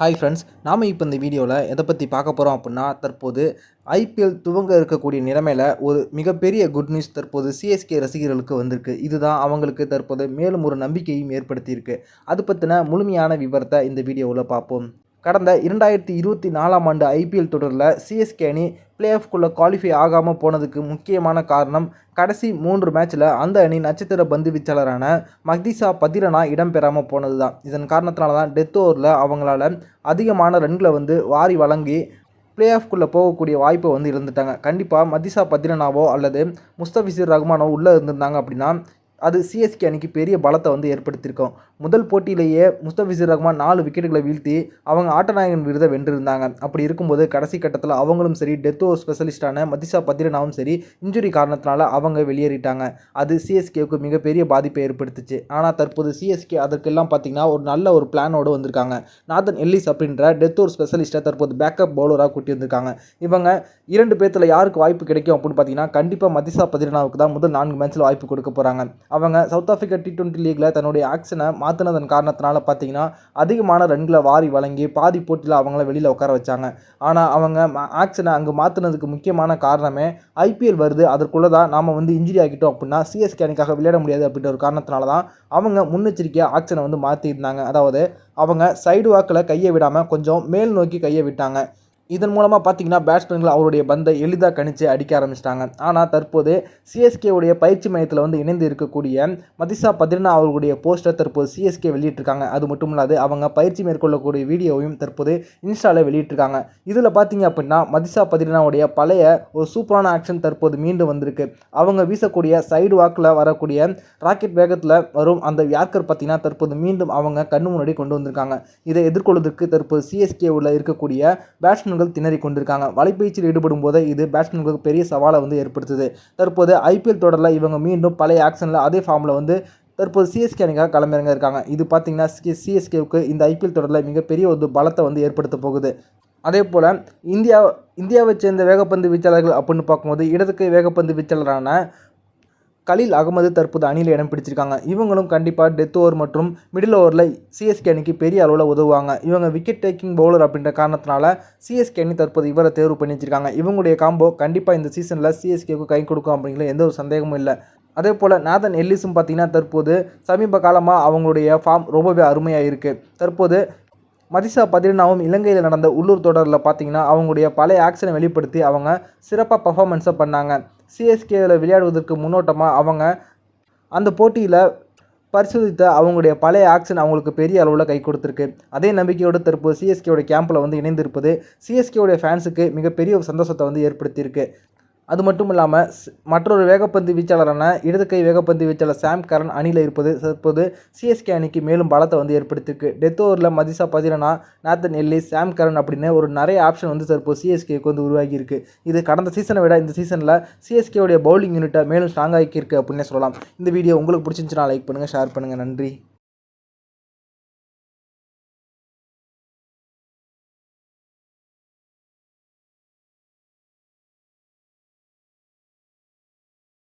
Hi friends நாம் இப்போ இந்த வீடியோவில் எதை பற்றி பார்க்க போகிறோம் அப்படின்னா தற்போது ஐபிஎல் துவங்க இருக்கக்கூடிய நிலைமையில் ஒரு மிகப்பெரிய குட் நியூஸ் தற்போது சிஎஸ்கே ரசிகர்களுக்கு வந்திருக்கு. இதுதான் அவங்களுக்கு தற்போது மேலும் ஒரு நம்பிக்கையும் ஏற்படுத்தியிருக்கு. அது பற்றின முழுமையான விவரத்தை இந்த வீடியோவில் பார்ப்போம். கடந்த இரண்டாயிரத்தி இருபத்தி நாலாம் ஆண்டு ஐபிஎல் தொடரில் சிஎஸ்கே அணி பிளே ஆஃப்குள்ளே குவாலிஃபை ஆகாமல் போனதுக்கு முக்கியமான காரணம் கடைசி மூன்று மேட்ச்சில் அந்த அணி நட்சத்திர பந்து வீச்சாளரான மக்திசா பதிரனா இடம்பெறாமல் போனது தான் இதன் காரணத்தினால தான் டெத் ஓவரில் அவங்களால அதிகமான ரன்களை வந்து வாரி வழங்கி பிளே ஆஃப்குள்ளே போகக்கூடிய வாய்ப்பை வந்து இழந்துட்டாங்க கண்டிப்பாக மதிசா பத்ரனாவோ அல்லது முஸ்தபிசிர் ரஹ்மானோ உள்ளே இருந்திருந்தாங்க அப்படின்னா அது சிஎஸ்கே அணிக்கு பெரிய பலத்தை வந்து ஏற்படுத்தியிருக்கோம். முதல் போட்டியிலேயே முஸ்தபிசிர் ரஹ்மான் நாலு விக்கெட்டுகளை வீழ்த்தி அவங்க ஆட்டநாயகன் விருதை வென்றிருந்தாங்க. அப்படி இருக்கும்போது கடைசி கட்டத்தில் அவங்களும் சரி டெத் ஓவர் ஸ்பெஷலிஸ்டான மதிஷா பத்ரினாவும் சரி இன்ஜுரி காரணத்தினால அவங்க வெளியேறிட்டாங்க. அது சிஎஸ்கேவுக்கு மிகப்பெரிய பாதிப்பை ஏற்படுத்துச்சு. ஆனால் தற்போது சிஎஸ்கே அதற்கெல்லாம் பார்த்தீங்கன்னா ஒரு நல்ல ஒரு பிளானோடு வந்திருக்காங்க. நாதன் எல்லிஸ் அப்படின்ற டெத் ஓவர் ஸ்பெஷலிஸ்ட்டை தற்போது பேக்கப் பவுலராக கூட்டி வந்திருக்காங்க. இவங்க இரண்டு பேர்த்தில் யாருக்கு வாய்ப்பு கிடைக்கும் அப்படின்னு பார்த்தீங்கன்னா கண்டிப்பாக மதிஷா பத்ரினாவுக்கு தான் முதல் நான்கு மேட்ச்சில் வாய்ப்பு கொடுக்க போகிறாங்க அவங்க சவுத் ஆஃப்ரிக்கா டி டுவெண்ட்டி லீக்கில் தன்னுடைய ஆக்ஷனை மாற்றினதன் காரணத்தினால பார்த்தீங்கன்னா அதிகமான ரன்களை வாரி வழங்கி பாதி போட்டியில் அவங்கள வெளியில் உட்கார வச்சாங்க. ஆனால் அவங்க ஆக்ஷனை அங்கே மாற்றினதுக்கு முக்கியமான காரணமே ஐபிஎல் வருது. அதற்குள்ளே தான் நாம் வந்து இன்ஜுரி ஆகிட்டோம் அப்படின்னா சிஎஸ்கே அணிக்காக விளையாட முடியாது அப்படின்ற ஒரு காரணத்தினால தான் அவங்க முன்னெச்சரிக்கையாக ஆக்ஷனை வந்து மாற்றிருந்தாங்க அதாவது அவங்க சைடு வாக்கில் கையை விடாமல் கொஞ்சம் மேல் நோக்கி கையை விட்டாங்க. இதன் மூலமாக பார்த்தீங்கன்னா பேட்ஸ்மேன்கள் அவருடைய பந்தை எளிதாக கணிச்சு அடிக்க ஆரம்பிச்சிட்டாங்க. ஆனால் தற்போது சிஎஸ்கேவுடைய பயிற்சி மையத்தில் வந்து இணைந்து இருக்கக்கூடிய மதிஷா பத்ரினா அவர்களுடைய போஸ்டர் தற்போது சிஎஸ்கே வெளியிட்டிருக்காங்க. அது மட்டும் இல்லாது அவங்க பயிற்சி மேற்கொள்ளக்கூடிய வீடியோவையும் தற்போது இன்ஸ்டாவில் வெளியிட்டிருக்காங்க. இதில் பார்த்தீங்க அப்படின்னா மதிஷா பத்ரினாவுடைய பழைய ஒரு சூப்பரான ஆக்ஷன் தற்போது மீண்டும் வந்திருக்கு. அவங்க வீசக்கூடிய சைடு வாக்கில் வரக்கூடிய ராக்கெட் வேகத்தில் வரும் அந்த யாக்கர் பார்த்தீங்கன்னா தற்போது மீண்டும் அவங்க கண்ணு முன்னாடி கொண்டு வந்திருக்காங்க. இதை எதிர்கொள்வதற்கு தற்போது சிஎஸ்கே உள்ள இருக்கக்கூடிய பேட்ஸ்மேன் பேட்ஸ்மேன்கள் திணறி கொண்டிருக்காங்க. வலைப்பயிற்சியில் ஈடுபடும் போதே இது பேட்ஸ்மேன்களுக்கு பெரிய சவாலை வந்து ஏற்படுத்துது. தற்போது ஐபிஎல் தொடரில் இவங்க மீண்டும் பழைய ஆக்ஷனில் அதே ஃபார்மில் வந்து தற்போது சிஎஸ்கே அணிக்காக களமிறங்க இருக்காங்க. இது பார்த்திங்கன்னா சிஎஸ்கேவுக்கு இந்த ஐபிஎல் தொடரில் மிகப்பெரிய ஒரு பலத்தை வந்து ஏற்படுத்த போகுது. அதே போல் இந்தியா இந்தியாவை சேர்ந்த வேகப்பந்து வீச்சாளர்கள் அப்படின்னு பார்க்கும்போது இடதுக்கு வேகப்பந்து வீச்சாளரான கலீல் அகமது தற்போது அணியில் இடம் பிடிச்சிருக்காங்க. இவங்களும் கண்டிப்பாக டெத் ஓவர் மற்றும் மிடில் ஓவரில் சிஎஸ்கே அணிக்கு பெரிய அளவில் உதவுவாங்க. இவங்க விக்கெட் டேக்கிங் பவுலர் அப்படின்ற காரணத்தினால சிஎஸ்கே அணி தற்போது இவரை தேர்வு பண்ணி வச்சிருக்காங்க இவங்களுடைய காம்போ கண்டிப்பாக இந்த சீசனில் சிஎஸ்கேக்கு கை கொடுக்கும் அப்படிங்கிற எந்த ஒரு சந்தேகமும் இல்லை. அதே போல் நாதன் எல்லிஸும் பார்த்தீங்கன்னா தற்போது சமீப காலமாக அவங்களுடைய ஃபார்ம் ரொம்பவே அருமையாக இருக்குது தற்போது மதிசா பதினாவும் இலங்கையில் நடந்த உள்ளூர் தொடரில் பார்த்தீங்கன்னா அவங்களுடைய பழைய ஆக்ஷனை வெளிப்படுத்தி அவங்க சிறப்பாக பர்ஃபார்மன்ஸை பண்ணாங்க. சிஎஸ்கேவில் விளையாடுவதற்கு முன்னோட்டமாக அவங்க அந்த போட்டியில் பரிசோதித்த அவங்களுடைய பழைய ஆக்ஷன் அவங்களுக்கு பெரிய அளவில் கை கொடுத்துருக்கு. அதே நம்பிக்கையோடு தற்போது சிஎஸ்கேவுடைய கேம்பில் வந்து இணைந்திருப்பது சிஎஸ்கேவுடைய ஃபேன்ஸுக்கு மிகப்பெரிய ஒரு சந்தோஷத்தை வந்து ஏற்படுத்தியிருக்கு. அது மட்டும் இல்லாமல் மற்றொரு வேகப்பந்து வீச்சாளரான இடது கை வேகப்பந்து வீச்சாளர் சாம் கரன் அணியில் இருப்பது தற்போது சிஎஸ்கே அணிக்கு மேலும் பலத்தை வந்து ஏற்படுத்தியிருக்கு டெத் ஓவரில் மதிசா பதிரனா நாத்தன் எல்லி சாம் கரன் அப்படின்னு ஒரு நிறைய ஆப்ஷன் வந்து தற்போது சிஎஸ்கேக்கு வந்து உருவாகியிருக்கு. இது கடந்த சீசனை விட இந்த சீசனில் சிஎஸ்கேவுடைய பவுலிங் யூனிட்டை மேலும் ஸ்ட்ராங் ஆகியிருக்கு அப்படின்னே சொல்லலாம். இந்த வீடியோ உங்களுக்கு பிடிச்சிருந்துச்சுன்னா லைக் பண்ணுங்கள் ஷேர் பண்ணுங்கள் நன்றி.